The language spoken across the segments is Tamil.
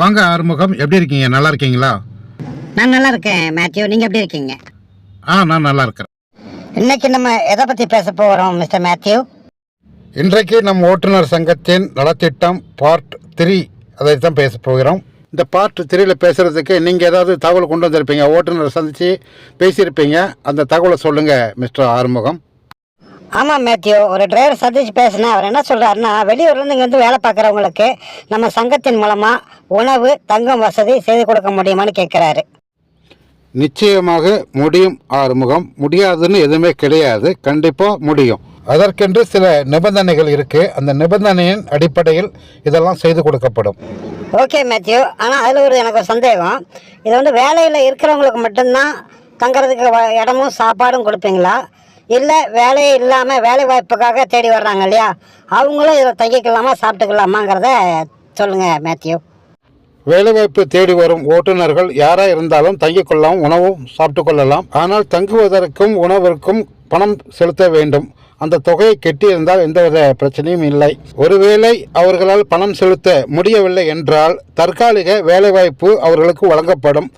வாங்க ஆறுமுகம். எப்படி இருக்கீங்க? நல்லா இருக்கீங்களா? நான் நல்லா இருக்கேன் மேத்யூ. நீங்க எப்படி இருக்கீங்க? ஆ நான் நல்லா இருக்கிறேன். இன்னைக்கு நம்ம எதை பத்தி பேச போறோம் மிஸ்டர் மேத்யூ? இன்றைக்கு நம் ஓட்டுநர் சங்கத்தின் நலத்திட்டம் பார்ட் த்ரீ அதை தான் பேச போகிறோம். இந்த பார்ட் த்ரீல பேசுறதுக்கு நீங்கள் ஏதாவது தகவல் கொண்டு வந்திருப்பீங்க ஓட்டுநர் சந்தித்து பேசியிருப்பீங்க. அந்த தகவலை சொல்லுங்கள் மிஸ்டர் ஆறுமுகம். ஆமா மேத்யூ. ஒரு டிரைவர் சதீஷ் பேசினேன். அவர் என்ன சொல்றாருன்னா வெளியூர்ல இருந்து இங்க வந்து வேலை பார்க்குறவங்களுக்கு நம்ம சங்கத்தின் மூலமா உணவு தங்கும் வசதி செய்து கொடுக்க முடியுமான்னு கேட்கிறாரு. நிச்சயமாக முடியும் ஆறுமுகம். முடியாதுன்னு எதுவுமே கிடையாது. கண்டிப்பாக முடியும். அதற்கென்று சில நிபந்தனைகள் இருக்குது அந்த நிபந்தனையின் அடிப்படையில் இதெல்லாம் செய்து கொடுக்கப்படும். Okay Matthew. ஆனால் அதில் ஒரு எனக்கு ஒரு சந்தேகம். இது வந்து வேலையில் இருக்கிறவங்களுக்கு மட்டும்தான் தங்குறதுக்கு வ- இடமும் சாப்பாடும் கொடுப்பீங்களா? இல்லை வேலையே இல்லாமல் வேலை வாய்ப்புக்காக தேடி வர்றாங்க இல்லையா? அவங்களும் இதில் தங்கிக்கலாமா சாப்பிட்டுக்கலாமாங்கிறத சொல்லுங்கள் மேத்யூ. வேலைவாய்ப்பு தேடி வரும் ஓட்டுநர்கள் யாராக இருந்தாலும் தங்கிக்கொள்ளலாம் உணவும் சாப்பிட்டு கொள்ளலாம் ஆனால் தங்குவதற்கும் உணவிற்கும் பணம் செலுத்த வேண்டும். அந்த தொகையை கெட்டியிருந்தால் எந்தவித பிரச்சனையும் இல்லை. ஒருவேளை அவர்களால் பணம் செலுத்த முடியவில்லை என்றால் தற்காலிக வேலைவாய்ப்பு அவர்களுக்கு வழங்கப்படும்.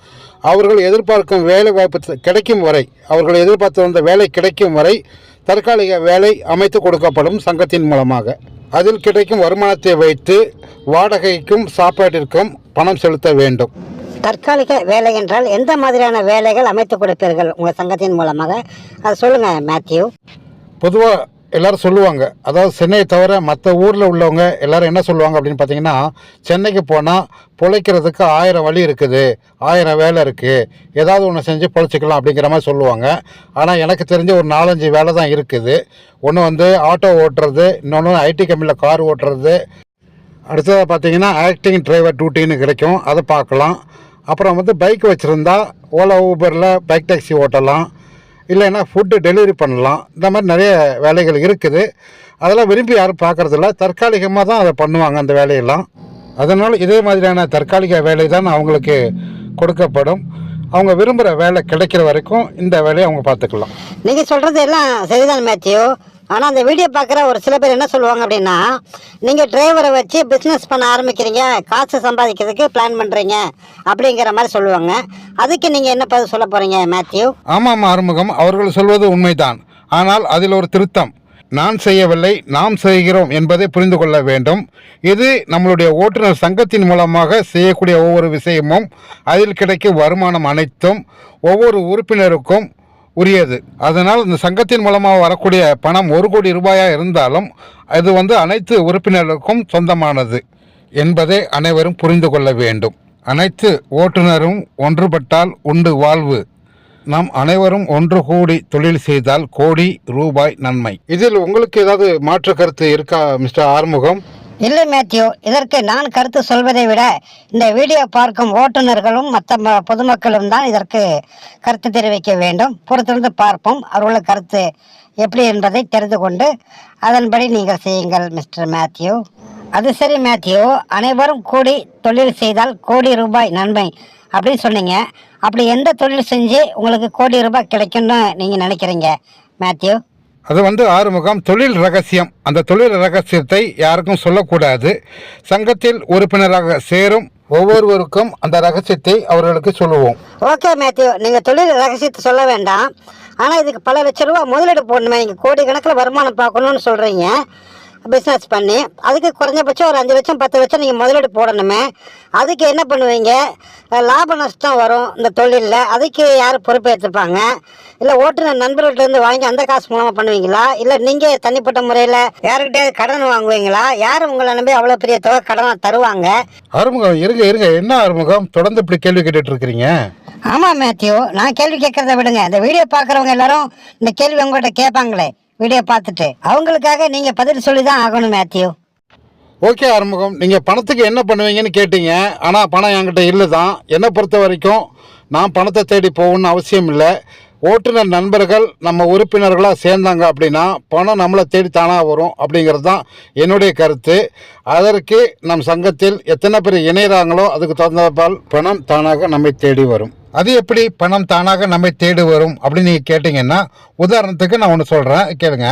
அவர்கள் எதிர்பார்க்கும் வேலைவாய்ப்பு த- கிடைக்கும் வரை அவர்கள் எதிர்பார்த்து வந்த வேலை கிடைக்கும் வரை தற்காலிக வேலை அமைத்து கொடுக்கப்படும் சங்கத்தின் மூலமாக. அதில் கிடைக்கும் வருமானத்தை வைத்து வாடகைக்கும் சாப்பாட்டிற்கும் பணம் செலுத்த வேண்டும். தற்காலிக வேலை என்றால் எந்த மாதிரியான வேலைகள் அமைத்து கொடுப்பீர்கள் உங்கள் சங்கத்தின் மூலமாக? அதை சொல்லுங்கள் மேத்யூ. பொதுவாக எல்லாரும் சொல்லுவாங்க. அதாவது சென்னையை தவிர மற்ற ஊரில் உள்ளவங்க எல்லாரும் என்ன சொல்லுவாங்க அப்படின்னு பார்த்தீங்கன்னா சென்னைக்கு போனால் பிழைக்கிறதுக்கு ஆயிரம் வழி இருக்குது. ஆயிரம் வேலை இருக்குது ஏதாவது ஒன்று செஞ்சு பிழைச்சிக்கலாம் அப்படிங்கிற மாதிரி சொல்லுவாங்க. ஆனால் எனக்கு தெரிஞ்ச ஒரு நாலஞ்சு வேலை தான் இருக்குது. ஒன்று வந்து ஆட்டோ ஓட்டுறது இன்னொன்று ஐடி கம்பெனியில் கார் ஓட்டுறது. அடுத்ததாக பார்த்தீங்கன்னா ஆக்டிங் டிரைவர் டியூட்டின்னு கிடைக்கும். அதை பார்க்கலாம். அப்புறம் வந்து பைக் வச்சுருந்தா ஓலா ஊபரில் பைக் டாக்ஸி ஓட்டலாம். இல்லைன்னா ஃபுட்டு டெலிவரி பண்ணலாம். இந்த மாதிரி நிறைய வேலைகள் இருக்குது. அதெல்லாம் விரும்பி யாரும் பார்க்குறதில்ல. தற்காலிகமாக தான் அதை பண்ணுவாங்க அந்த வேலையெல்லாம். அதனால் இதே மாதிரியான தற்காலிக வேலை தான் அவங்களுக்கு கொடுக்கப்படும். அவங்க விரும்புகிற வேலை கிடைக்கிற வரைக்கும் இந்த வேலையை அவங்க பார்த்துக்கலாம். நீங்கள் சொல்கிறது எல்லாம் சரிதான் மேத்யூ. ஆனால் அந்த வீடியோ பார்க்குற ஒரு சில பேர் என்ன சொல்லுவாங்க அப்படின்னா நீங்கள் டிரைவரை வச்சு பிஸ்னஸ் பண்ண ஆரம்பிக்கிறீங்க காசு சம்பாதிக்கிறதுக்கு பிளான் பண்ணுறீங்க அப்படிங்கிற மாதிரி சொல்லுவாங்க. அதுக்கு நீங்கள் என்ன பதில் சொல்ல போகிறீங்க மேத்யூ? ஆமாம் ஆறுமுகம். அவர்கள் சொல்வது உண்மைதான். ஆனால் அதில் ஒரு திருத்தம். நான் செய்யவில்லை நாம் செய்கிறோம் என்பதை புரிந்து கொள்ள வேண்டும். இது நம்மளுடைய ஓட்டுநர் சங்கத்தின் மூலமாக செய்யக்கூடிய ஒவ்வொரு விஷயமும் அதில் கிடைக்கும் வருமானம் அனைத்தும் ஒவ்வொரு உறுப்பினருக்கும் உரியது. அதனால் இந்த சங்கத்தின் மூலமாக வரக்கூடிய பணம் ஒரு கோடி ரூபாயாக இருந்தாலும் அது வந்து அனைத்து உறுப்பினர்களுக்கும் சொந்தமானது என்பதை அனைவரும் புரிந்து கொள்ள வேண்டும். அனைத்து ஓட்டுநரும் ஒன்றுபட்டால் உண்டு வாழ்வு. நாம் அனைவரும் ஒன்று கூடி தொழில் செய்தால் கோடி ரூபாய் நன்மை. இதில் உங்களுக்கு ஏதாவது மாற்று கருத்து இருக்கா மிஸ்டர் ஆறுமுகம்? இல்லை மேத்யூ. இதற்கு நான் கருத்து சொல்வதை விட இந்த வீடியோ பார்க்கும் ஓட்டுநர்களும் மற்ற ம- பொதுமக்களும் தான் இதற்கு கருத்து தெரிவிக்க வேண்டும். பொறுத்திருந்து பார்ப்போம். அவர்களோட கருத்து எப்படி என்பதை தெரிந்து கொண்டு அதன்படி நீங்கள் செய்யுங்கள் மிஸ்டர் மேத்யூ. அது சரி மேத்யூ. அனைவரும் கூடி தொழில் செய்தால் கோடி ரூபாய் நன்மை அப்படின்னு சொன்னீங்க. அப்படி எந்த தொழில் செஞ்சு உங்களுக்கு கோடி ரூபாய் கிடைக்கும்னு நீங்கள் நினைக்கிறீங்க மேத்யூ? அது வந்து ஆறுமுகம் தொழில் ரகசியம். அந்த தொழில் ரகசியத்தை யாருக்கும் சொல்லக்கூடாது. சங்கத்தில் உறுப்பினராக சேரும் ஒவ்வொருவருக்கும் அந்த ரகசியத்தை அவர்களுக்கு சொல்லுவோம். ஓகே மேத்யூ நீங்கள் தொழில் ரகசியத்தை சொல்ல வேண்டாம். ஆனால் இதுக்கு பல லட்ச ரூபா முதலீடு போடணுமே. நீங்கள் கோடிக்கணக்கில் வருமானம் பார்க்கணும்னு சொல்கிறீங்க பிஸ்னஸ் பண்ணி அதுக்கு குறைஞ்சபட்சம் ஒரு அஞ்சு லட்சம் பத்து லட்சம் நீங்கள் முதலீடு போடணுமே. அதுக்கு என்ன பண்ணுவீங்க? லாப நஷ்டம் வரும் இந்த தொழிலில். அதுக்கு யார் பொறுப்பேற்றுப்பாங்க இல்லை ஓட்டுநர் நண்பர்கள்ட்டேருந்து வாங்கி அந்த காசு மூலமாக பண்ணுவீங்களா? இல்லை நீங்கள் தனிப்பட்ட முறையில் யாருக்கிட்டே கடன் வாங்குவீங்களா? யார் உங்களை நம்பி அவ்வளோ பெரிய தொகை கடனை தருவாங்க? ஆறுமுகம் இருங்க இருங்க. என்ன ஆறுமுகம் தொடர்ந்து இப்படி கேள்வி கேட்டுட்டு இருக்கிறீங்க. ஆமாம் மேத்யூ. நான் கேள்வி கேட்கறத விடுங்க. இந்த வீடியோ பார்க்குறவங்க எல்லாரும் இந்த கேள்வி உங்கள்கிட்ட கேட்பாங்களே. வீடியோ பார்த்துட்டு. அவங்களுக்காக நீங்கள் பதில் சொல்லி தான் ஆகணும் மேத்யூ. ஓகே ஆறுமுகம். நீங்கள் பணத்துக்கு என்ன பண்ணுவீங்கன்னு கேட்டீங்க. ஆனால் பணம் என்கிட்ட இல்லை தான் என்னை பொறுத்த வரைக்கும் நான் பணத்தை தேடி போகணும்னு அவசியம் இல்லை. ஓட்டுநர் நண்பர்கள் நம்ம உறுப்பினர்களாக சேர்ந்தாங்க அப்படின்னா பணம் நம்மளை தேடி தானாக வரும் அப்படிங்கிறது தான் என்னுடைய கருத்து. அதற்கு நம் சங்கத்தில் எத்தனை பேர் இணைகிறாங்களோ அதுக்கு தகுந்தபால் பணம் தானாக நம்மை தேடி வரும். அது எப்படி பணம் தானாக நம்மை தேடி வரும் அப்படின்னு நீங்கள் கேட்டிங்கன்னா உதாரணத்துக்கு நான் ஒன்று சொல்கிறேன் கேளுங்க.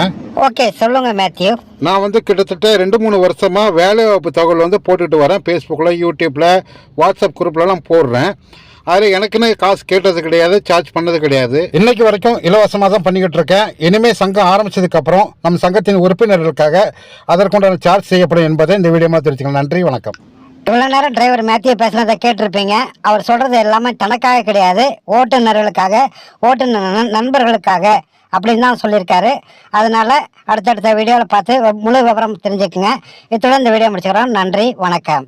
ஓகே சொல்லுங்க மேத்யூ. நான் வந்து கிட்டத்தட்ட ரெண்டு மூணு வருஷமாக வேலைவாய்ப்பு தகவல் வந்து போட்டுட்டு வரேன். ஃபேஸ்புக்கில் யூடியூப்பில் வாட்ஸ்அப் குரூப்லலாம் போடுறேன். அதில் எனக்குன்னு காசு கேட்டது கிடையாது சார்ஜ் பண்ணது கிடையாது. இன்னைக்கு வரைக்கும் இலவசமாக தான் பண்ணிக்கிட்டு இருக்கேன். இனிமேல் சங்கம் ஆரம்பிச்சதுக்கப்புறம் நம் சங்கத்தின் உறுப்பினர்களுக்காக அதற்குண்டான சார்ஜ் செய்யப்படும் என்பதை இந்த வீடியோ தெரிவிச்சுக்கலாம். நன்றி வணக்கம். இவ்வளோ நேரம் டிரைவர் மேத்தியை பேசுனதை கேட்டிருப்பீங்க. அவர் சொல்கிறது எல்லாமே தனக்காக கிடையாது. ஓட்டுநர்களுக்காக ஓட்டுநர் நண்பர்களுக்காக அப்படின்னு தான் சொல்லியிருக்காரு. அதனால் அடுத்தடுத்த வீடியோவில் பார்த்து முழு விவரம் தெரிஞ்சுக்குங்க. இத்துடன் இந்த வீடியோ முடிச்சுக்கிறோம். நன்றி வணக்கம்.